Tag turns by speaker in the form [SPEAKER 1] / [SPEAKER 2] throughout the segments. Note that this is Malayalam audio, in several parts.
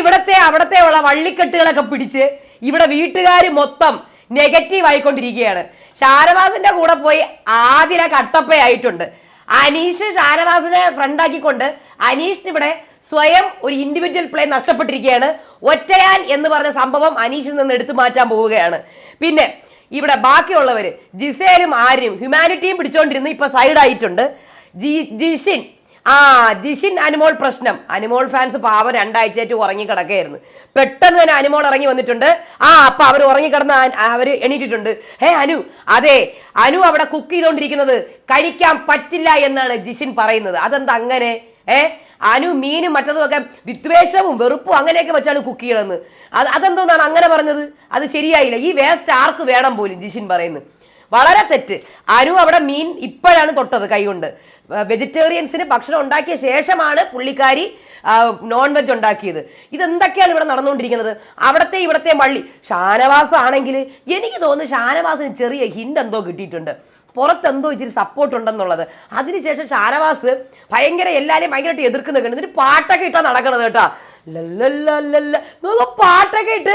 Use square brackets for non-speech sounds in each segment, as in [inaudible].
[SPEAKER 1] ഇവിടത്തെ അവിടത്തെ ഉള്ള വള്ളിക്കെട്ടുകളൊക്കെ പിടിച്ച് ഇവിടെ വീട്ടുകാർ മൊത്തം നെഗറ്റീവ് ആയിക്കൊണ്ടിരിക്കുകയാണ്. ഷാനവാസിന്റെ കൂടെ പോയി ആതിര കട്ടപ്പയായിട്ടുണ്ട് അനീഷ് ഷാനവാസിനെ ഫ്രണ്ടാക്കിക്കൊണ്ട് അനീഷിന് ഇവിടെ സ്വയം ഒരു ഇൻഡിവിജ്വൽ പ്ലേ നഷ്ടപ്പെട്ടിരിക്കുകയാണ്. ഒറ്റയാൻ എന്ന് പറഞ്ഞ സംഭവം അനീഷിൽ നിന്ന് എടുത്തു മാറ്റാൻ പോവുകയാണ്. പിന്നെ ഇവിടെ ബാക്കിയുള്ളവര് ജിസേലും ആരും ഹ്യൂമാനിറ്റിയും പിടിച്ചോണ്ടിരുന്ന് ഇപ്പൊ സൈഡായിട്ടുണ്ട് ജി ജിഷിൻ ആ ജിഷിൻ അനുമോൾ പ്രശ്നം. അനുമോൾ ഫാൻസ് പാവം രണ്ടാഴ്ചയായിട്ട് ഉറങ്ങി കിടക്കുകയായിരുന്നു പെട്ടെന്ന് തന്നെ അനുമോൾ ഇറങ്ങി വന്നിട്ടുണ്ട്. ആ അപ്പൊ അവർ ഉറങ്ങിക്കിടന്ന് അവർ എണീറ്റിട്ടുണ്ട്. ഹേ അനു അതെ അനു അവിടെ കുക്ക് ചെയ്തുകൊണ്ടിരിക്കുന്നത് കഴിക്കാൻ പറ്റില്ല എന്നാണ് ജിഷിൻ പറയുന്നത്. അതെന്താ അങ്ങനെ? ഏ അനു മീനും മറ്റതുമൊക്കെ വിദ്വേഷവും വെറുപ്പും അങ്ങനെയൊക്കെ വെച്ചാണ് കുക്ക് ചെയ്യണമെന്ന് അത് അതെന്തോന്നാണ് അങ്ങനെ പറഞ്ഞത്? അത് ശരിയായില്ല. ഈ വേസ്റ്റ് ആർക്ക് വേണം പോലും? ജിഷിൻ പറയുന്നു. വളരെ തെറ്റ്. അനു അവിടെ മീൻ ഇപ്പോഴാണ് തൊട്ടത് കൈകൊണ്ട്. വെജിറ്റേറിയൻസിന് ഭക്ഷണം ഉണ്ടാക്കിയ ശേഷമാണ് പുള്ളിക്കാരി നോൺ വെജ് ഉണ്ടാക്കിയത്. ഇതെന്തൊക്കെയാണ് ഇവിടെ നടന്നുകൊണ്ടിരിക്കുന്നത്? അവിടത്തെ ഇവിടത്തെ വള്ളി ഷാനവാസ് ആണെങ്കിൽ എനിക്ക് തോന്നുന്നു ഷാനവാസിന് ചെറിയ ഹിൻഡ് എന്തോ കിട്ടിയിട്ടുണ്ട്. പുറത്തെന്തോ ഇച്ചിരി സപ്പോർട്ട് ഉണ്ടെന്നുള്ളത്. അതിനുശേഷം ഷാനവാസ് ഭയങ്കര എല്ലാവരെയും ഭയങ്കരമായിട്ട് എതിർക്കുന്ന കണ്ടു. എന്നിട്ട് പാട്ടൊക്കെ ഇട്ടാ നടക്കണത് കേട്ടോ. പാട്ടൊക്കെ ഇട്ട്.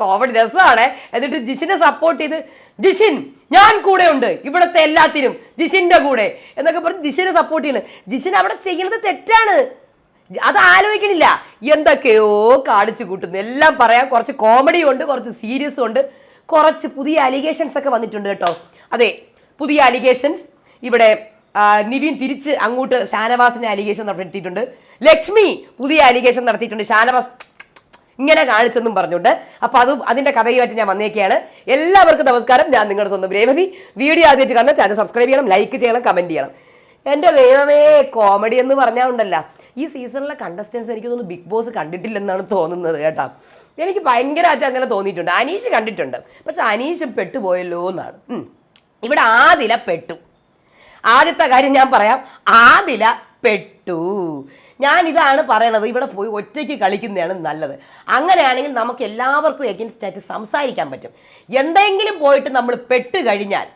[SPEAKER 1] കോമഡി രസമാണ്. എന്നിട്ട് ജിഷിനെ സപ്പോർട്ട് ചെയ്ത് ജിഷിൻ ഞാൻ കൂടെ ഉണ്ട്. ഇവിടുത്തെ എല്ലാത്തിനും ജിഷിന്റെ കൂടെ. എന്നൊക്കെ പറഞ്ഞ് ജിഷിനെ സപ്പോർട്ട് ചെയ്യുന്നത് ജിഷിൻ അവിടെ ചെയ്യുന്നത് തെറ്റാണ്. അത് ആലോചിക്കണില്ല. എന്തൊക്കെയോ കാണിച്ചു കൂട്ടുന്നു. എല്ലാം പറയാം. കുറച്ച് കോമഡി ഉണ്ട് കുറച്ച് സീരിയസ് ഉണ്ട്. കുറച്ച് പുതിയ അലിഗേഷൻസ് ഒക്കെ വന്നിട്ടുണ്ട് കേട്ടോ. അതെ പുതിയ അലിഗേഷൻസ് ഇവിടെ നിവിൻ തിരിച്ച് അങ്ങോട്ട് ഷാനവാസിന്റെ അലിഗേഷൻ നടത്തിയിട്ടുണ്ട്. ലക്ഷ്മി പുതിയ അലിഗേഷൻ നടത്തിയിട്ടുണ്ട്. ഷാനവാസ് ഇങ്ങനെ കാണിച്ചെന്നും പറഞ്ഞുകൊണ്ട് അപ്പൊ അത് അതിന്റെ കഥയുമായിട്ട് ഞാൻ വന്നേക്കാണ്. എല്ലാവർക്കും നമസ്കാരം. ഞാൻ നിങ്ങളുടെ സ്വന്തം രേവതി. വീഡിയോ ആദ്യമായിട്ട് കാണാൻ ചാനൽ സബ്സ്ക്രൈബ് ചെയ്യണം ലൈക്ക് ചെയ്യണം കമന്റ് ചെയ്യണം. എന്റെ ദൈവമേ കോമഡി എന്ന് പറഞ്ഞാൽ ഉണ്ടല്ല. ഈ സീസണിലെ കണ്ടസ്റ്റൻസ് എനിക്ക് തോന്നുന്നു ബിഗ് ബോസ് കണ്ടിട്ടില്ലെന്നാണ് തോന്നുന്നത് കേട്ടോ. എനിക്ക് ഭയങ്കരമായിട്ട് അങ്ങനെ തോന്നിയിട്ടുണ്ട്. അനീഷ് കണ്ടിട്ടുണ്ട്. പക്ഷെ അനീഷ് പെട്ടുപോയല്ലോ എന്നാണ്. ഇവിടെ ആദില പെട്ടു. ആദ്യത്തെ കാര്യം ഞാൻ പറയാം. ആദില പെട്ടു. ഞാൻ ഇതാണ് പറയണത് ഇവിടെ പോയി ഒറ്റയ്ക്ക് കളിക്കുന്നതാണ് നല്ലത്. അങ്ങനെയാണെങ്കിൽ നമുക്ക് എല്ലാവർക്കും എഗൻസ്റ്റ് ആയിട്ട് സംസാരിക്കാൻ പറ്റും. എന്തെങ്കിലും പോയിട്ട് നമ്മൾ പെട്ട് കഴിഞ്ഞാൽ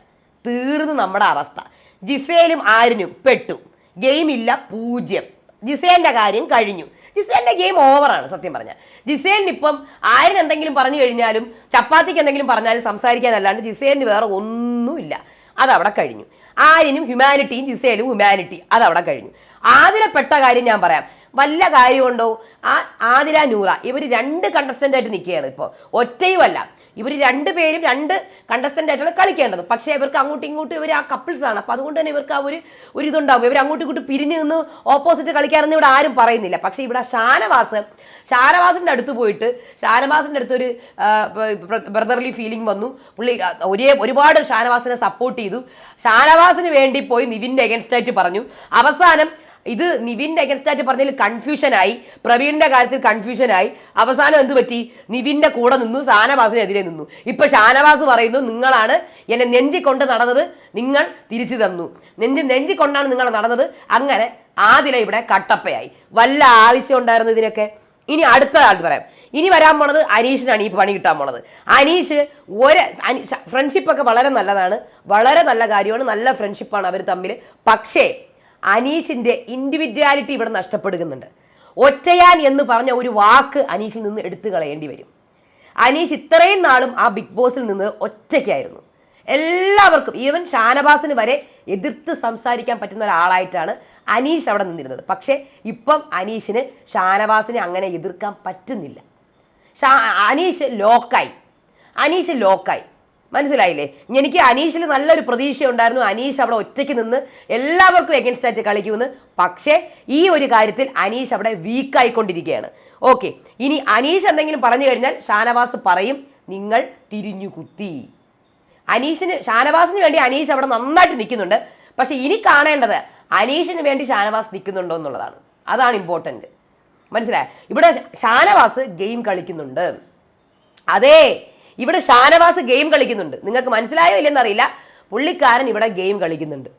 [SPEAKER 1] തീർന്നു നമ്മുടെ അവസ്ഥ. ജിസേലും ആരിനും പെട്ടു. ഗെയിമില്ല പൂജ്യം. ജിസേലിന്റെ കാര്യം കഴിഞ്ഞു. ജിസേലിന്റെ ഗെയിം ഓവറാണ് സത്യം പറഞ്ഞാൽ. ജിസേലിന് ഇപ്പം ആരിന് എന്തെങ്കിലും പറഞ്ഞു കഴിഞ്ഞാലും ചപ്പാത്തിക്ക് എന്തെങ്കിലും പറഞ്ഞാലും സംസാരിക്കാനല്ലാണ്ട് ജിസേലിന് വേറെ ഒന്നുമില്ല. അതവിടെ കഴിഞ്ഞു. ആരിനും ഹ്യൂമാനിറ്റിയും ജിസേലും ഹ്യൂമാനിറ്റി അതവിടെ കഴിഞ്ഞു. ആതിരപ്പെട്ട കാര്യം ഞാൻ പറയാം. വല്ല കാര്യമുണ്ടോ? ആ ആതിര നൂറ ഇവർ രണ്ട് കണ്ടസ്റ്റന്റ് ആയിട്ട് നിൽക്കുകയാണ് ഇപ്പോൾ ഒറ്റയുമല്ല. ഇവർ രണ്ട് പേരും രണ്ട് കണ്ടസ്റ്റന്റ് ആയിട്ടാണ് കളിക്കേണ്ടത്. പക്ഷേ ഇവർക്ക് അങ്ങോട്ടും ഇങ്ങോട്ടും ഇവർ ആ കപ്പിൾസ് ആണ്. അപ്പോൾ അതുകൊണ്ട് തന്നെ ഇവർക്ക് ആ ഒരു ഒരു ഇതുണ്ടാവും. ഇവർ അങ്ങോട്ടും ഇങ്ങോട്ടും പിരിഞ്ഞ് നിന്ന് ഓപ്പോസിറ്റ് കളിക്കാറെന്ന് ഇവിടെ ആരും പറയുന്നില്ല. പക്ഷേ ഇവിടെ ഷാനവാസ് ഷാനവാസിന്റെ അടുത്ത് പോയിട്ട് ഷാനവാസിന്റെ അടുത്തൊരു ബ്രദർലി ഫീലിംഗ് വന്നു. പുള്ളി ഒരേ ഒരുപാട് ഷാനവാസിനെ സപ്പോർട്ട് ചെയ്തു. ഷാനവാസിന് വേണ്ടി പോയി നിവിന്റെ അഗൻസ്റ്റ് ആയിട്ട് പറഞ്ഞു. അവസാനം ഇത് നിവിന്റെ അഗൻസ്റ്റ് ആയിട്ട് പറഞ്ഞതിൽ കൺഫ്യൂഷനായി പ്രവീണിന്റെ കാര്യത്തിൽ കൺഫ്യൂഷനായി അവസാനം എന്ത് പറ്റി? നിവിന്റെ കൂടെ നിന്നു ഷാനവാസിനെതിരെ നിന്നു. ഇപ്പൊ ഷാനവാസ് പറയുന്നു നിങ്ങളാണ് എന്നെ നെഞ്ചി കൊണ്ട് നടന്നത് നിങ്ങൾ തിരിച്ചു തന്നു. നെഞ്ചി നെഞ്ചി കൊണ്ടാണ് നിങ്ങൾ നടന്നത്. അങ്ങനെ ആദില ഇവിടെ കട്ടപ്പയായി. വല്ല ആവശ്യം ഉണ്ടായിരുന്നു ഇതിനൊക്കെ? ഇനി അടുത്ത ആൾ പറയാം. ഇനി വരാൻ പോണത് അനീഷിനാണ് ഈ പണി കിട്ടാൻ പോണത്. അനീഷ് ഒരു ഫ്രണ്ട്ഷിപ്പ് ഒക്കെ വളരെ നല്ലതാണ്. വളരെ നല്ല കാര്യമാണ്. നല്ല ഫ്രണ്ട്ഷിപ്പാണ് അവർ തമ്മിൽ പക്ഷേ അനീഷിന്റെ ഇൻഡിവിജ്വാലിറ്റി ഇവിടെ നഷ്ടപ്പെടുന്നുണ്ട്. ഒറ്റയാൻ എന്ന് പറഞ്ഞ ഒരു വാക്ക് അനീഷിൽ നിന്ന് എടുത്തു കളയേണ്ടി വരും. അനീഷ് ഇത്രയും നാളും ആ ബിഗ് ബോസിൽ നിന്ന് ഒറ്റയ്ക്കായിരുന്നു. എല്ലാവർക്കും ഈവൻ ഷാനവാസിന് വരെ എതിർത്ത് സംസാരിക്കാൻ പറ്റുന്ന ഒരാളായിട്ടാണ് അനീഷ് അവിടെ നിന്നിരുന്നത്. പക്ഷേ ഇപ്പം അനീഷിന് ഷാനവാസിനെ അങ്ങനെ എതിർക്കാൻ പറ്റുന്നില്ല. ഷാ അനീഷ് ലോക്കായി. അനീഷ് ലോക്കായി. മനസ്സിലായില്ലേ? എനിക്ക് അനീഷിൽ നല്ലൊരു പ്രതീക്ഷ ഉണ്ടായിരുന്നു അനീഷ് അവിടെ ഒറ്റയ്ക്ക് നിന്ന് എല്ലാവർക്കും എഗൻസ്റ്റ് ആയിട്ട് കളിക്കുമെന്ന്. പക്ഷേ ഈ ഒരു കാര്യത്തിൽ അനീഷ് അവിടെ വീക്കായിക്കൊണ്ടിരിക്കുകയാണ് ഓക്കെ ഇനി അനീഷ് എന്തെങ്കിലും പറഞ്ഞു കഴിഞ്ഞാൽ ഷാനവാസ് പറയും നിങ്ങൾ തിരിഞ്ഞു കുത്തി. അനീഷിന് ഷാനവാസിന് വേണ്ടി അനീഷ് അവിടെ നന്നായിട്ട് നിൽക്കുന്നുണ്ട്. പക്ഷെ ഇനി കാണേണ്ടത് അനീഷിന് വേണ്ടി ഷാനവാസ് നിൽക്കുന്നുണ്ടോ എന്നുള്ളതാണ്. അതാണ് ഇമ്പോർട്ടന്റ് മനസ്സിലായ? ഇവിടെ ഷാനവാസ് ഗെയിം കളിക്കുന്നുണ്ട്. അതെ ഇവിടെ ഷാനവാസ് ഗെയിം കളിക്കുന്നുണ്ട്. നിങ്ങൾക്ക് മനസ്സിലായോ ഇല്ലെന്ന് അറിയില്ല. പുള്ളിക്കാരൻ ഇവിടെ ഗെയിം കളിക്കുന്നുണ്ട്.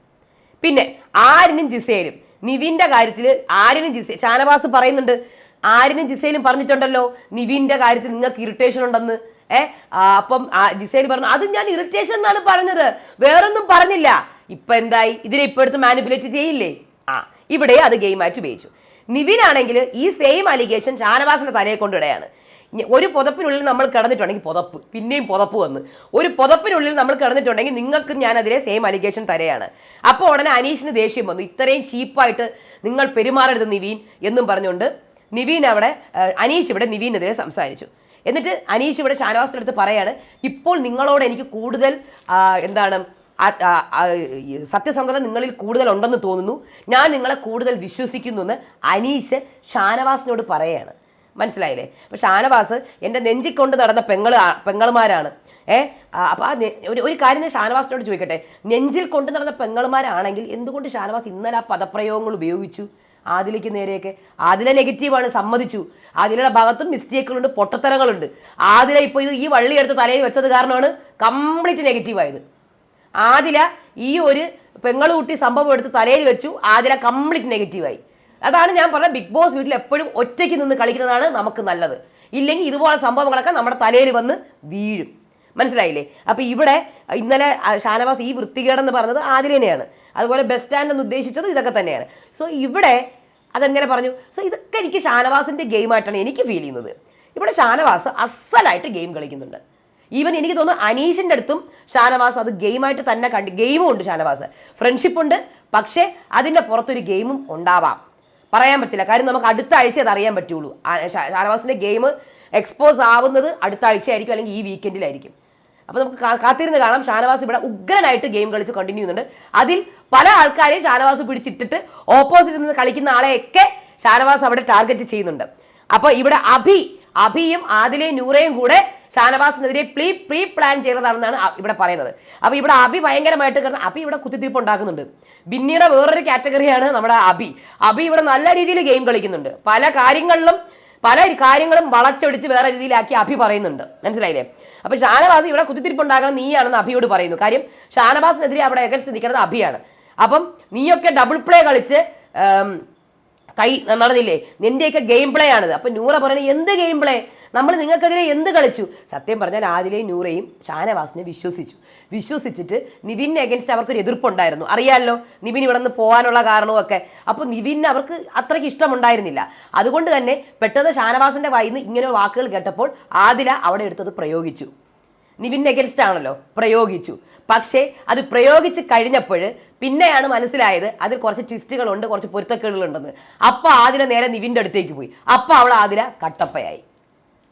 [SPEAKER 1] പിന്നെ ആരിനും ജിസേലും നിവിന്റെ കാര്യത്തിൽ ആരിനും ജിസേ ഷാനവാസ് പറയുന്നുണ്ട് ആരിനും ജിസേലും പറഞ്ഞിട്ടുണ്ടല്ലോ നിവിന്റെ കാര്യത്തിൽ നിങ്ങൾക്ക് ഇറിറ്റേഷൻ ഉണ്ടെന്ന്. ഏ അപ്പം ജിസേൽ പറഞ്ഞു അത് ഞാൻ ഇറിറ്റേഷൻ എന്നാണ് പറഞ്ഞത്. വേറൊന്നും പറഞ്ഞില്ല. ഇപ്പൊ എന്തായി? ഇതിനെ ഇപ്പൊ എടുത്ത് മാനിപ്പുലേറ്റ് ചെയ്യില്ലേ? ആ ഇവിടെ അത് ഗെയിമായിട്ട് ഉപയോഗിച്ചു. നിവിനാണെങ്കിൽ ഈ സെയിം അലിഗേഷൻ ഷാനവാസിന്റെ തലയെ കൊണ്ടിടുകയാണ് ഞ- ഒരു പുതപ്പിനുള്ളിൽ നമ്മൾ കിടന്നിട്ടുണ്ടെങ്കിൽ പുതപ്പ് പിന്നെയും പുതപ്പ് വന്ന്. ഒരു പുതപ്പിനുള്ളിൽ നമ്മൾ കിടന്നിട്ടുണ്ടെങ്കിൽ നിങ്ങൾക്ക് ഞാൻ അതിലെ സെയിം അലിഗേഷൻ തരയാണ്. അപ്പോൾ ഉടനെ അനീഷിന് ദേഷ്യം വന്നു. ഇത്രയും ചീപ്പായിട്ട് നിങ്ങൾ പെരുമാറരുത് നിവീൻ എന്നും പറഞ്ഞുകൊണ്ട് നിവീൻ അവിടെ അനീഷ് ഇവിടെ നിവീനെതിരെ സംസാരിച്ചു. എന്നിട്ട് അനീഷ് ഇവിടെ ഷാനവാസിന്റെ അടുത്ത് പറയാണ് ഇപ്പോൾ നിങ്ങളോട് എനിക്ക് കൂടുതൽ എന്താണ് സത്യസന്ധത നിങ്ങളിൽ കൂടുതൽ ഉണ്ടെന്ന് തോന്നുന്നു. ഞാൻ നിങ്ങളെ കൂടുതൽ വിശ്വസിക്കുന്നു എന്ന് അനീഷ് ഷാനവാസിനോട് പറയാണ്. മനസ്സിലായില്ലേ? അപ്പം ഷാനവാസ് എന്റെ നെഞ്ചിക്കൊണ്ട് നടന്ന പെങ്ങൾ പെങ്ങൾമാരാണ്. ഏ അപ്പോൾ ആ ഒരു ഒരു കാര്യം ഞാൻ ഷാനവാസിനോട് ചോദിക്കട്ടെ? നെഞ്ചിൽ കൊണ്ട് നടന്ന പെങ്ങൾമാരാണെങ്കിൽ എന്തുകൊണ്ട് ഷാനവാസ് ഇന്നലെ ആ പദപ്രയോഗങ്ങൾ ഉപയോഗിച്ചു? ആദിലയ്ക്ക് നേരെയൊക്കെ. ആദില നെഗറ്റീവാണ് സമ്മതിച്ചു. ആദിലയുടെ ഭാഗത്തും മിസ്റ്റേക്കുകളുണ്ട് പൊട്ടത്തരങ്ങളുണ്ട്. ആദില ഇപ്പോൾ ഇത് ഈ വള്ളി എടുത്ത് തലയിൽ വെച്ചത് കാരണമാണ് കംപ്ലീറ്റ് നെഗറ്റീവായത് ആദില ഈ ഒരു പെങ്ങളുകുട്ടി സംഭവം എടുത്ത് തലയിൽ വെച്ചു ആദില കംപ്ലീറ്റ് നെഗറ്റീവായി അതാണ് ഞാൻ പറഞ്ഞ ബിഗ് ബോസ് വീട്ടിൽ എപ്പോഴും ഒറ്റയ്ക്ക് നിന്ന് കളിക്കുന്നതാണ് നമുക്ക് നല്ലത്. ഇല്ലെങ്കിൽ ഇതുപോലെ സംഭവങ്ങളൊക്കെ നമ്മുടെ തലയിൽ വന്ന് വീഴും. മനസ്സിലായില്ലേ? അപ്പോൾ ഇവിടെ ഇന്നലെ ഷാനവാസ് ഈ വൃത്തികേടെന്ന് പറഞ്ഞത് ആദിലേനെയാണ് അതുപോലെ ബസ് സ്റ്റാൻഡ് എന്ന് ഉദ്ദേശിച്ചത് ഇതൊക്കെ തന്നെയാണ്. സോ ഇവിടെ അതെങ്ങനെ പറഞ്ഞു? സോ ഇതൊക്കെ എനിക്ക് ഷാനവാസിന്റെ ഗെയിമായിട്ടാണ് എനിക്ക് ഫീൽ ചെയ്യുന്നത്. ഇവിടെ ഷാനവാസ് അസലായിട്ട് ഗെയിം കളിക്കുന്നുണ്ട്. ഈവൻ എനിക്ക് തോന്നുന്നു അനീഷിന്റെ അടുത്തും ഷാനവാസ് അത് ഗെയിമായിട്ട് തന്നെ കണ്ട് ഗെയിമും ഉണ്ട് ഷാനവാസ്. ഫ്രണ്ട്ഷിപ്പ് ഉണ്ട് പക്ഷേ അതിന്റെ പുറത്തൊരു ഗെയിമും ഉണ്ടാവാം. പറയാൻ പറ്റില്ല. കാര്യം നമുക്ക് അടുത്ത ആഴ്ച അത് അറിയാൻ പറ്റുള്ളൂ. ഷാനവാസിന്റെ ഗെയിം എക്സ്പോസ് ആവുന്നത് അടുത്ത ആഴ്ചയായിരിക്കും അല്ലെങ്കിൽ ഈ വീക്കെൻഡിലായിരിക്കും അപ്പോൾ നമുക്ക് കാത്തിരുന്ന് കാണാം. ഷാനവാസ് ഇവിടെ ഉഗ്രനായിട്ട് ഗെയിം കളിച്ച് കണ്ടിന്യൂ ചെയ്യുന്നുണ്ട്. അതിൽ പല ആൾക്കാരെയും ഷാനവാസ് പിടിച്ചിട്ടിട്ട് ഓപ്പോസിറ്റ് നിന്ന് കളിക്കുന്ന ആളെയൊക്കെ ഷാനവാസ് അവിടെ ടാർഗറ്റ് ചെയ്യുന്നുണ്ട്. അപ്പോൾ ഇവിടെ അഭി അഭിയും ആദിലയും നൂറയും കൂടെ ഷാനവാസിനെതിരെ പ്ലീ പ്രീ പ്ലാൻ ചെയ്തതാണെന്നാണ് ഇവിടെ പറയുന്നത്. അപ്പോൾ ഇവിടെ അഭി ഭയങ്കരമായിട്ട് കിടന്ന് അഭി ഇവിടെ കുത്തിത്തിരിപ്പ് ഉണ്ടാക്കുന്നുണ്ട്. ബിന്നിയുടെ വേറൊരു കാറ്റഗറിയാണ് നമ്മുടെ അഭി. അഭി ഇവിടെ നല്ല രീതിയിൽ ഗെയിം കളിക്കുന്നുണ്ട്. പല കാര്യങ്ങളിലും പല കാര്യങ്ങളും വളച്ചൊടിച്ച് വേറെ രീതിയിലാക്കി അഭി പറയുന്നുണ്ട്. മനസ്സിലായില്ലേ? അപ്പൊ ഷാനവാസ് ഇവിടെ കുത്തിത്തിരിപ്പ് ഉണ്ടാക്കണം നീയാണെന്ന് അഭിയോട് പറയുന്നു. കാര്യം ഷാനവാസിനെതിരെ അവിടെ എഗൻസ്റ്റ് നിൽക്കുന്നത് അഭിയാണ്. അപ്പം നീയൊക്കെ ഡബിൾ പ്ലേ കളിച്ച് കൈ നടന്നില്ലേ? നിന്റെയൊക്കെ ഗെയിം പ്ലേ ആണിത്. അപ്പൊ നൂറ പറയണേ എന്ത് ഗെയിം പ്ലേ നമ്മൾ നിങ്ങൾക്കെതിരെ എന്ത് കളിച്ചു? സത്യം പറഞ്ഞാൽ ആദിലെയും നൂറയും ഷാനവാസിനെ വിശ്വസിച്ചു. വിശ്വസിച്ചിട്ട് നിവിന് അഗൻസ്റ്റ് അവർക്കൊരു എതിർപ്പുണ്ടായിരുന്നു. അറിയാമല്ലോ നിവിൻ ഇവിടെ നിന്ന് പോകാനുള്ള കാരണമൊക്കെ. അപ്പോൾ നിവിന് അവർക്ക് അത്രയ്ക്ക് ഇഷ്ടമുണ്ടായിരുന്നില്ല. അതുകൊണ്ട് തന്നെ പെട്ടെന്ന് ഷാനവാസിന്റെ വായിൽ നിന്ന് ഇങ്ങനെ വാക്കുകൾ കേട്ടപ്പോൾ ആദില അവിടെ എടുത്തത് പ്രയോഗിച്ചു. നിവിൻ അഗൻസ്റ്റ് ആണല്ലോ? പ്രയോഗിച്ചു. പക്ഷേ അത് പ്രയോഗിച്ച് കഴിഞ്ഞപ്പോൾ പിന്നെയാണ് മനസ്സിലായത് അതിൽ കുറച്ച് ട്വിസ്റ്റുകളുണ്ട് കുറച്ച് പൊരുത്തക്കേടുകളുണ്ടെന്ന്. അപ്പോൾ ആതിര നേരെ നിവിന്റെ അടുത്തേക്ക് പോയി. അപ്പോൾ അവൾ ആതിര കട്ടപ്പയായി.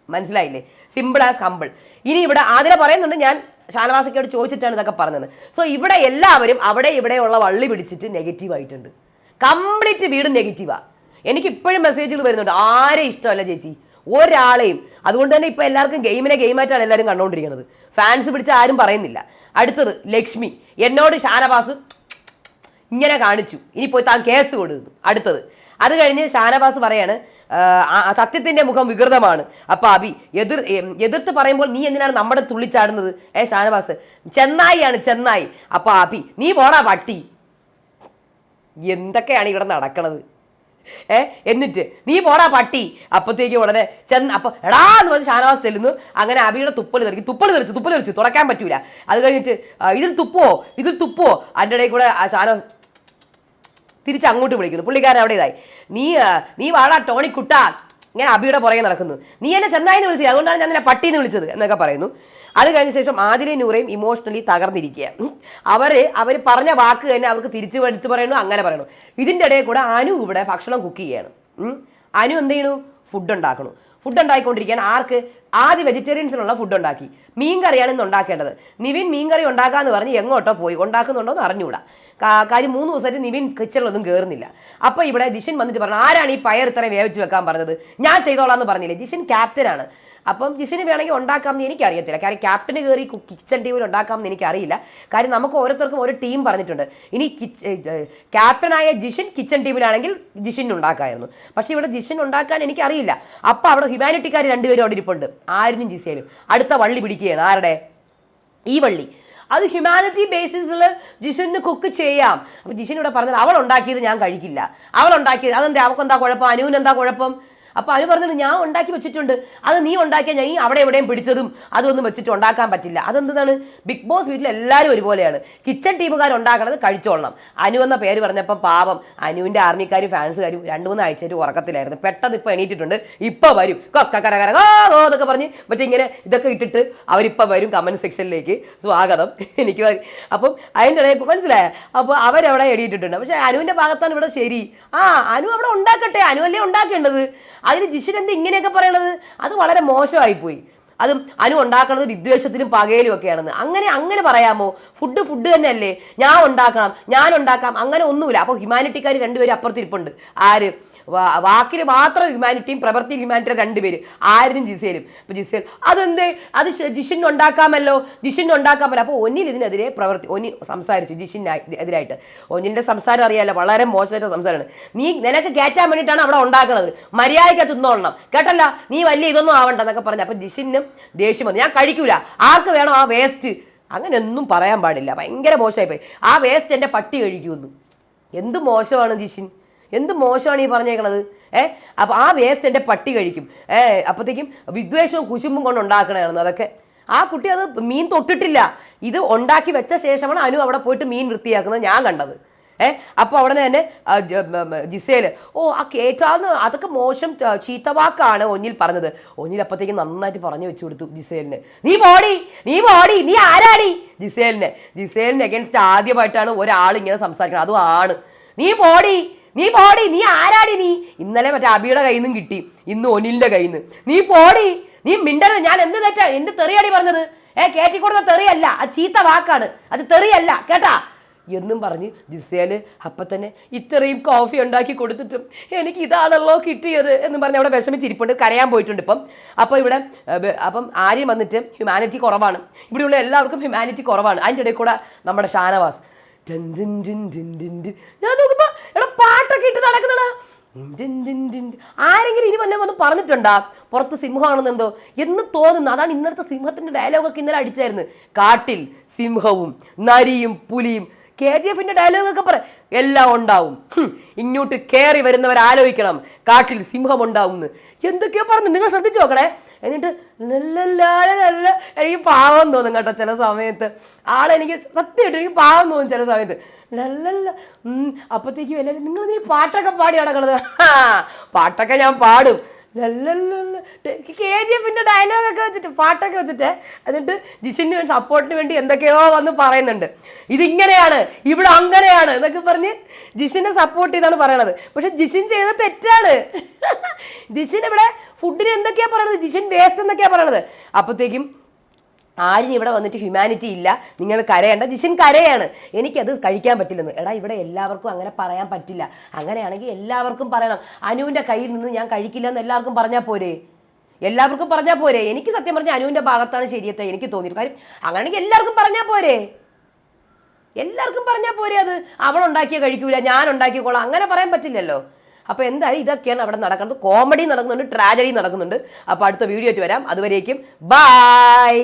[SPEAKER 1] മനസ്സിലായില്ലേ? സിമ്പിൾ ആസ് ഹമ്പിൾ ഇനി ഇവിടെ ആതിര പറയുന്നുണ്ട് ഞാൻ ഷാനവാസക്കയോട് ചോദിച്ചിട്ടാണ് ഇതൊക്കെ പറഞ്ഞത്. സോ ഇവിടെ എല്ലാവരും അവിടെ ഇവിടെയുള്ള വള്ളി പിടിച്ചിട്ട് നെഗറ്റീവ് ആയിട്ടുണ്ട്. കംപ്ലീറ്റ് വീട് നെഗറ്റീവാ എനിക്ക് ഇപ്പോഴും മെസ്സേജുകൾ വരുന്നുണ്ട്. ആരെ ഇഷ്ടമല്ല ചേച്ചി? ഒരാളെയും. അതുകൊണ്ട് തന്നെ ഇപ്പോൾ എല്ലാവർക്കും ഗെയിമിനെ ഗെയിമായിട്ടാണ് എല്ലാവരും കണ്ടുകൊണ്ടിരിക്കുന്നത് ഫാൻസ് പിടിച്ച ആരും പറയുന്നില്ല. അടുത്തത് ലക്ഷ്മി. എന്നോട് ഷാനവാസ് ഇങ്ങനെ കാണിച്ചു. ഇനി പോയി താൻ കേസ് കൊടുത്തു. അടുത്തത്. അത് കഴിഞ്ഞ് ഷാനവാസ് പറയാണ് സത്യത്തിന്റെ മുഖം വികൃതമാണ്. അപ്പൊ അബി എതിർ എതിർത്ത് പറയുമ്പോൾ നീ എന്തിനാണ് നമ്മുടെ തുള്ളിച്ചാടുന്നത് ഏ ഷാനവാസ് ചെന്നായിയാണ് ചെന്നായി. അപ്പൊ അബി നീ പോടാ പട്ടി. എന്തൊക്കെയാണ് ഇവിടെ നടക്കണത്? ഏ എന്നിട്ട് നീ പോടാ പട്ടി. അപ്പത്തേക്ക് ഉടനെ ചെന്ന് അപ്പൊ എടാ എന്ന് പറഞ്ഞ് ഷാനവാസ് ചെല്ലുന്നു. അങ്ങനെ അബിയുടെ തുപ്പൽ തെറിക്കും തുപ്പൽ തെറിച്ചു തുപ്പൽ തെറിച്ചു തുറക്കാൻ പറ്റൂല. അത് കഴിഞ്ഞിട്ട് ഇതിൽ തുപ്പോ ഇതിൽ തുപ്പോ അതിന്റെ ഇടയിൽ കൂടെ ഷാനവാസ് തിരിച്ച് അങ്ങോട്ട് വിളിക്കുന്നു. പുള്ളിക്കാരൻ അവിടെ ഇതായി. നീ നീ വാടാ ടോണി കുട്ടാ. ഇങ്ങനെ അബിയുടെ പുറകെ നടക്കുന്നു. നീ എന്നെ ചെന്നായി എന്ന് വിളിച്ചത് അതുകൊണ്ടാണ് ഞാൻ നിന്നെ പട്ടീന്ന് വിളിച്ചത് എന്നൊക്കെ പറയുന്നു. അത് കഴിഞ്ഞ ശേഷം ആദിലയും നൂറയും ഇമോഷണലി തകർന്നിരിക്കുക അവർ അവർ പറഞ്ഞ വാക്ക് തന്നെ അവർക്ക് തിരിച്ചു എടുത്ത് പറയണു അങ്ങനെ പറയണു. ഇതിന്റെ ഇടയിൽ കൂടെ അനു ഇവിടെ ഭക്ഷണം കുക്ക് ചെയ്യാണ്. അനു എന്ത് ചെയ്യണു? ഫുഡ് ഉണ്ടാക്കണു. ഫുഡ് ഉണ്ടാക്കിക്കൊണ്ടിരിക്കാൻ ആർക്ക്? ആദ്യ വെജിറ്റേറിയൻസിനുള്ള ഫുഡ് ഉണ്ടാക്കി. മീൻ കറിയാണ് ഇന്ന് ഉണ്ടാക്കേണ്ടത്. നിവിൻ മീൻ കറി ഉണ്ടാക്കാന്ന് പറഞ്ഞ് എങ്ങോട്ടോ പോയി. ഉണ്ടാക്കുന്നുണ്ടോ എന്ന് അറിഞ്ഞുകൂടാ. കാര്യം മൂന്ന് ദിവസമായിട്ട് നിവിൻ കിച്ചണിലൊന്നും കയറുന്നില്ല അപ്പോൾ ഇവിടെ ജിഷൻ വന്നിട്ട് പറഞ്ഞു ആരാണ് ഈ പയർ ഇത്രയും വേവിച്ച് വെക്കാൻ പറഞ്ഞത്? ഞാൻ ചെയ്തോളാം എന്ന് പറഞ്ഞില്ലേ? ജിഷൻ ക്യാപ്റ്റനാണ് അപ്പം ജിസിന് വേണമെങ്കിൽ ഉണ്ടാക്കാമെന്ന് എനിക്കറിയത്തില്ല. കാര്യം ക്യാപ്റ്റന് കയറി കിച്ചൺ ടീമിൽ ഉണ്ടാക്കാമെന്ന് എനിക്കറിയില്ല. കാര്യം നമുക്ക് ഓരോരുത്തർക്കും ഒരു ടീം പറഞ്ഞിട്ടുണ്ട്. ഇനി ക്യാപ്റ്റനായ ജിഷിൻ കിച്ചൺ ടീമിലാണെങ്കിൽ ജിഷിൻ ഉണ്ടാക്കായിരുന്നു. പക്ഷേ ഇവിടെ ജിഷിൻ ഉണ്ടാക്കാൻ എനിക്കറിയില്ല. അപ്പം അവിടെ ഹ്യൂമാനിറ്റിക്കാർ രണ്ടുപേരും അവിടെ ഇരിപ്പുണ്ട്. ആരിനും ജിസയിലും അടുത്ത വള്ളി പിടിക്കുകയാണ്. ആരുടെ? ഈ വള്ളി. അത് ഹ്യൂമാനിറ്റി ബേസിസിൽ ജിഷന് കുക്ക് ചെയ്യാം. അപ്പോൾ ജിഷൻ ഇവിടെ പറഞ്ഞത് അവൾ ഉണ്ടാക്കിയത് ഞാൻ കഴിക്കില്ല. അവൾ ഉണ്ടാക്കിയത് അതെന്താ? അവൾക്ക് എന്താ കുഴപ്പം? അനുവിന് എന്താ കുഴപ്പം? അപ്പൊ അവർ പറഞ്ഞത് ഞാൻ ഉണ്ടാക്കി വെച്ചിട്ടുണ്ട്. അത് നീ ഉണ്ടാക്കിയ ഞാൻ ഈ അവിടെ എവിടെയും പിടിച്ചതും അതൊന്നും വെച്ചിട്ട് ഉണ്ടാക്കാൻ പറ്റില്ല. അതെന്താണ്? ബിഗ് ബോസ് വീട്ടിൽ എല്ലാവരും ഒരുപോലെയാണ്. കിച്ചൺ ടീമുകാർ ഉണ്ടാക്കണത് കഴിച്ചോളണം. അനു എന്ന പേര് പറഞ്ഞപ്പോൾ പാപം അനുവിന്റെ ആർമിക്കാരും ഫാൻസുകാരും രണ്ട് മൂന്ന് ആഴ്ചയായിട്ട് ഉറക്കത്തിലായിരുന്നു. പെട്ടെന്ന് ഇപ്പോൾ എണീറ്റിട്ടുണ്ട്. ഇപ്പോൾ വരും. കൊക്ക കര കര ഗോ ഗോ എന്നൊക്കെ പറഞ്ഞ് മറ്റേ ഇങ്ങനെ ഇതൊക്കെ ഇട്ടിട്ട് അവരിപ്പോൾ വരും കമന്റ് സെക്ഷനിലേക്ക് സ്വാഗതം. [laughs] എനിക്ക് അപ്പം അതിന്റെ ഇടയിൽ മനസ്സിലായ? അപ്പോൾ അവരവിടെ എണീറ്റിട്ടുണ്ട്. പക്ഷേ അനുവിന്റെ ഭാഗത്താണ് ഇവിടെ ശരി. ആ അനു അവിടെ ഉണ്ടാക്കട്ടെ. അനു അല്ലേ ഉണ്ടാക്കേണ്ടത്. അതിന് ജിഷിൻ എന്ത് ഇങ്ങനെയൊക്കെ പറയണത്? അത് വളരെ മോശമായിപ്പോയി. അതും അനു ഉണ്ടാക്കുന്നത് വിദ്വേഷത്തിനും പകയിലും ഒക്കെയാണെന്ന്. അങ്ങനെ അങ്ങനെ പറയാമോ? ഫുഡ് ഫുഡ് തന്നെയല്ലേ? ഞാൻ ഉണ്ടാക്കണം ഞാൻ ഉണ്ടാക്കാം അങ്ങനെ ഒന്നുമില്ല. അപ്പോൾ ഹ്യൂമാനിറ്റിക്കാർ രണ്ടുപേരും അപ്പുറത്തിരിപ്പുണ്ട്. ആര്? വാക്കിന് മാത്രം ഹ്യൂമാനിറ്റിയും പ്രവൃത്തി ഹ്യൂമാനിറ്റിയും രണ്ടുപേര്. ആരും ജിസേലും. ഇപ്പം ജിസേൽ അതെന്തേ? അത് ജിഷിന് ഉണ്ടാക്കാമല്ലോ? ജിഷിന് ഉണ്ടാക്കാമല്ലോ? അപ്പോൾ ഒന്നിൽ ഇതിനെതിരെ പ്രവർത്തി ഒന്നി സംസാരിച്ചു ജിഷിന് എതിരായിട്ട്. ഒന്നിന്റെ സംസാരം അറിയാലോ വളരെ മോശമായിട്ട് സംസാരമാണ്. നീ നിനക്ക് കയറ്റാൻ വേണ്ടിയിട്ടാണ് അവിടെ ഉണ്ടാക്കുന്നത് മര്യാദയ്ക്ക് തിന്നോളണം. കേട്ടല്ല? നീ വലിയ ഇതൊന്നും ആവണ്ട എന്നൊക്കെ പറഞ്ഞു. അപ്പൊ ജിഷിനും ദേഷ്യം വന്നു. ഞാൻ കഴിക്കൂല. ആർക്ക് വേണം ആ വേസ്റ്റ് അങ്ങനെയൊന്നും പറയാൻ പാടില്ല. ഭയങ്കര മോശമായിപ്പോയി. ആ വേസ്റ്റ് എന്റെ പട്ടി കഴിക്കുമെന്ന്. എന്ത് മോശമാണ് ജിഷിൻ? എന്ത് മോശമാണ് ഈ പറഞ്ഞേക്കണത്? ഏ? അപ്പോൾ ആ വേസ്റ്റ് എന്റെ പട്ടി കഴിക്കും. ഏ? അപ്പോഴത്തേക്കും വിദ്വേഷവും കുശുമ്പും കൊണ്ട് ഉണ്ടാക്കണതാണ് അതൊക്കെ. ആ കുട്ടി അത് മീൻ തൊട്ടിട്ടില്ല. ഇത് ഉണ്ടാക്കി വെച്ച ശേഷമാണ് അനു അവിടെ പോയിട്ട് മീൻ വൃത്തിയാക്കുന്നത് ഞാൻ കണ്ടത്. ഏ? അപ്പോൾ അവിടെ തന്നെ ആ, ജ- മ- മ- ജിസേൽ ഓ ആ കേറ്റാന്ന് അതൊക്കെ മോശം ചീത്തവാക്കാണ് ഒന്നിൽ പറഞ്ഞത്. ഒന്നിൽ അപ്പത്തേക്ക് നന്നായിട്ട് പറഞ്ഞു വെച്ചു കൊടുത്തു ജിസേലിന്. നീ പോടി നീ പോടി നീ ആരാടി? ജിസേലിന്. ജിസേലിന് അഗേൻസ്റ്റ് ആദ്യമായിട്ടാണ് ഒരാൾ ഇങ്ങനെ സംസാരിക്കുന്നത് അതും ആണ്. നീ പോടി നീ പോടി നീ ആരാടി നീ? ഇന്നലെ മറ്റേ അബിയുടെ കയ്യിൽ നിന്നും കിട്ടി. ഇന്ന് ഒനിലിന്റെ കയ്യിൽ നിന്ന്. നീ പോടി നീ മിണ്ടരുത്. ഞാൻ എന്ത് തെറ്റാ എന്ത് തെറിയാടി പറഞ്ഞത്? ഏ കേട്ടിക്കൊടുത്ത തെറിയല്ല. അത് ചീത്ത വാക്കാണ്. അത് തെറിയല്ല കേട്ടാ? എന്നും പറഞ്ഞ് ജിസേൽ അപ്പൊ തന്നെ ഇത്രയും കോഫി ഉണ്ടാക്കി കൊടുത്തിട്ടും എനിക്ക് ഇതാണല്ലോ കിട്ടിയത് എന്ന് പറഞ്ഞ് അവിടെ വിഷമിച്ചിരിപ്പുണ്ട്. കരയാൻ പോയിട്ടുണ്ട് ഇപ്പം. അപ്പോൾ ഇവിടെ അപ്പം ആര്യം വന്നിട്ട് ഹ്യൂമാനിറ്റി കുറവാണ്. ഇവിടെയുള്ള എല്ലാവർക്കും ഹ്യൂമാനിറ്റി കുറവാണ്. അതിന്റെ ഇടയിൽ കൂടെ നമ്മുടെ ഷാനവാസ്. ഞാൻ നോക്കുമ്പോ എടാ പാട്ടൊക്കെ ഇട്ട് നടക്കുന്നടാ. ആരെങ്കിലും ഇനി വല്ലതും വന്ന് പറഞ്ഞിട്ടുണ്ടാ? പുറത്ത് സിംഹമാണെന്ന് എന്തോ. എന്ന് തോന്നുന്നു. അതാണ് ഇന്നത്തെ സിംഹത്തിന്റെ ഡയലോഗൊക്കെ ഇന്നലെ അടിച്ചായിരുന്നു. കാട്ടിൽ സിംഹവും നരിയും പുലിയും കെ ജി എഫിന്റെ ഡയലോഗൊക്കെ പറ. എല്ലാം ഉണ്ടാവും. ഇങ്ങോട്ട് കയറി വരുന്നവർ ആലോചിക്കണം. കാട്ടിൽ സിംഹം ഉണ്ടാവും എന്തൊക്കെയോ പറഞ്ഞു. നിങ്ങൾ ശ്രദ്ധിച്ചു നോക്കണേ എന്നിട്ട് എനിക്ക് പാവം തോന്നും കേട്ടോ ചില സമയത്ത്. ആളെനിക്ക് സത്യമായിട്ട് എനിക്ക് പാവം തോന്നും ചില സമയത്ത്. ലല്ലല്ല. ഉം, അപ്പത്തേക്കും എല്ലാവരും നിങ്ങൾ നീ പാട്ടൊക്കെ പാടി നടക്കണത്. [laughs] പാട്ടൊക്കെ ഞാൻ പാടും. കെ ജി എഫിന്റെ ഡയലോഗ് ഒക്കെ വെച്ചിട്ട് പാട്ടൊക്കെ വെച്ചിട്ട് എന്നിട്ട് ജിഷിന് സപ്പോർട്ടിന് വേണ്ടി എന്തൊക്കെയോ വന്ന് പറയുന്നുണ്ട്. ഇതിങ്ങനെയാണ് ഇവിടെ അങ്ങനെയാണ് എന്നൊക്കെ പറഞ്ഞ് ജിഷിനെ സപ്പോർട്ട് ചെയ്താണ് പറയണത്. പക്ഷെ ജിഷിൻ ചെയ്ത തെറ്റാണ്. [laughs] ജിഷിൻ ഇവിടെ ഫുഡിന് എന്തൊക്കെയാ പറയണത്? ജിഷിൻ വേസ്റ്റ് എന്നൊക്കെയാ പറയണത്. അപ്പോഴത്തേക്കും ആരും ഇവിടെ വന്നിട്ട് ഹ്യൂമാനിറ്റി ഇല്ല. നിങ്ങൾ കരയേണ്ട. ജിഷൻ കരയാണ്. എനിക്കത് കഴിക്കാൻ പറ്റില്ലെന്ന്. എടാ ഇവിടെ എല്ലാവർക്കും അങ്ങനെ പറയാൻ പറ്റില്ല. അങ്ങനെയാണെങ്കിൽ എല്ലാവർക്കും പറയണം. അനുവിന്റെ കയ്യിൽ നിന്ന് ഞാൻ കഴിക്കില്ല എന്ന് എല്ലാവർക്കും പറഞ്ഞാൽ പോരെ? എല്ലാവർക്കും പറഞ്ഞാൽ പോരെ? എനിക്ക് സത്യം പറഞ്ഞാൽ അനുവിന്റെ ഭാഗത്താണ് ശരിയത്തെ എനിക്ക് തോന്നിയിട്ട് കാര്യം അങ്ങനെയാണെങ്കിൽ എല്ലാവർക്കും പറഞ്ഞാൽ പോരെ? എല്ലാവർക്കും പറഞ്ഞാൽ പോരെ അത്? അവൾ ഉണ്ടാക്കിയ കഴിക്കൂല ഞാൻ ഉണ്ടാക്കിക്കോളാം അങ്ങനെ പറയാൻ പറ്റില്ലല്ലോ. അപ്പോൾ എന്തായാലും ഇതൊക്കെയാണ് അവിടെ നടക്കുന്നത്. കോമഡി നടക്കുന്നുണ്ട് ട്രാജഡി നടക്കുന്നുണ്ട്. അപ്പോൾ അടുത്ത വീഡിയോ ആയിട്ട് വരാം. അതുവരേക്കും ബായ്